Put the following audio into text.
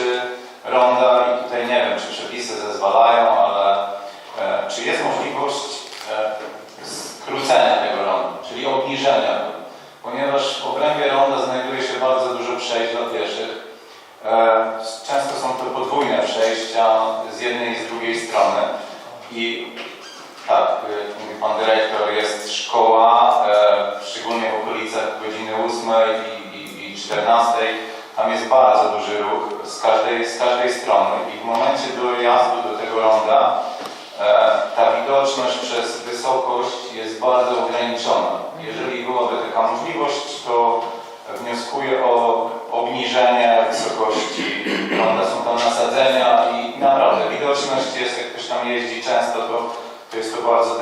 kończy ronda i tutaj nie wiem, czy przepisy zezwalają, ale e, czy jest możliwość e, skrócenia tego ronda, czyli obniżenia go, ponieważ w obrębie ronda znajduje się bardzo dużo przejść dla pieszych. E, często są to podwójne przejścia z jednej i z drugiej strony. I tak, e, mówi pan dyrektor, jest szkoła, e, szczególnie w okolicach godziny 8 i, i, i 14 tam jest bardzo duży ruch z każdej, z każdej strony i w momencie dojazdu do tego ronda e, ta widoczność przez wysokość jest bardzo ograniczona. Jeżeli byłaby taka możliwość, to wnioskuję o obniżenie wysokości ronda. Są tam nasadzenia i naprawdę widoczność jest, jak ktoś tam jeździ często, to, to jest to bardzo